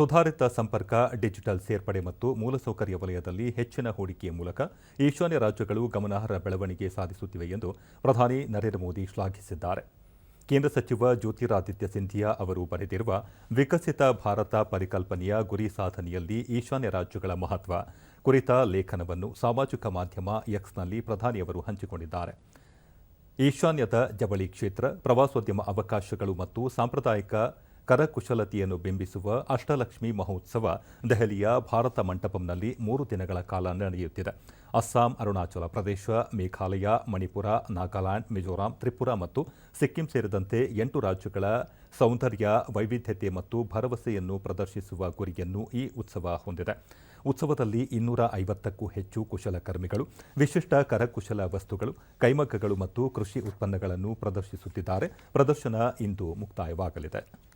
ಸುಧಾರಿತ ಸಂಪರ್ಕ, ಡಿಜಿಟಲ್ ಸೇರ್ಪಡೆ ಮತ್ತು ಮೂಲಸೌಕರ್ಯ ವಲಯದಲ್ಲಿ ಹೆಚ್ಚಿನ ಹೂಡಿಕೆಯ ಮೂಲಕ ಈಶಾನ್ಯ ರಾಜ್ಯಗಳು ಗಮನಾರ್ಹ ಬೆಳವಣಿಗೆ ಸಾಧಿಸುತ್ತಿವೆ ಎಂದು ಪ್ರಧಾನಿ ನರೇಂದ್ರ ಮೋದಿ ಶ್ಲಾಘಿಸಿದ್ದಾರೆ. ಕೇಂದ್ರ ಸಚಿವ ಜ್ಯೋತಿರಾದಿತ್ಯ ಸಿಂಧಿಯಾ ಅವರು ಬರೆದಿರುವ ವಿಕಸಿತ ಭಾರತ ಪರಿಕಲ್ಪನೆಯ ಗುರಿ ಸಾಧನೆಯಲ್ಲಿ ಈಶಾನ್ಯ ರಾಜ್ಯಗಳ ಮಹತ್ವ ಕುರಿತ ಲೇಖನವನ್ನು ಸಾಮಾಜಿಕ ಮಾಧ್ಯಮ ಎಕ್ಸ್ನಲ್ಲಿ ಪ್ರಧಾನಿಯವರು ಹಂಚಿಕೊಂಡಿದ್ದಾರೆ. ಈಶಾನ್ಯದ ಜವಳಿ ಕ್ಷೇತ್ರ, ಪ್ರವಾಸೋದ್ಯಮ ಅವಕಾಶಗಳು ಮತ್ತು ಸಾಂಪ್ರದಾಯಿಕ ಕರಕುಶಲತೆಯನ್ನು ಬಿಂಬಿಸುವ ಅಷ್ಟಲಕ್ಷ್ಮಿ ಮಹೋತ್ಸವ ದೆಹಲಿಯ ಭಾರತ ಮಂಟಪಂನಲ್ಲಿ ಮೂರು ದಿನಗಳ ಕಾಲ ನಡೆಯುತ್ತಿದೆ. ಅಸ್ಸಾಂ, ಅರುಣಾಚಲ ಪ್ರದೇಶ, ಮೇಘಾಲಯ, ಮಣಿಪುರ, ನಾಗಾಲ್ಯಾಂಡ್, ಮಿಜೋರಾಂ, ತ್ರಿಪುರಾ ಮತ್ತು ಸಿಕ್ಕಿಂ ಸೇರಿದಂತೆ ಎಂಟು ರಾಜ್ಯಗಳ ಸೌಂದರ್ಯ, ವೈವಿಧ್ಯತೆ ಮತ್ತು ಭರವಸೆಯನ್ನು ಪ್ರದರ್ಶಿಸುವ ಗುರಿಯನ್ನು ಈ ಉತ್ಸವ ಹೊಂದಿದೆ. ಉತ್ಸವದಲ್ಲಿ ಇನ್ನೂರ ಐವತ್ತಕ್ಕೂ ಹೆಚ್ಚು ಕುಶಲಕರ್ಮಿಗಳು, ವಿಶಿಷ್ಟ ಕರಕುಶಲ ವಸ್ತುಗಳು, ಕೈಮಗ್ಗಗಳು ಮತ್ತು ಕೃಷಿ ಉತ್ಪನ್ನಗಳನ್ನು ಪ್ರದರ್ಶಿಸುತ್ತಿದ್ದಾರೆ. ಪ್ರದರ್ಶನ ಇಂದು ಮುಕ್ತಾಯವಾಗಲಿದೆ.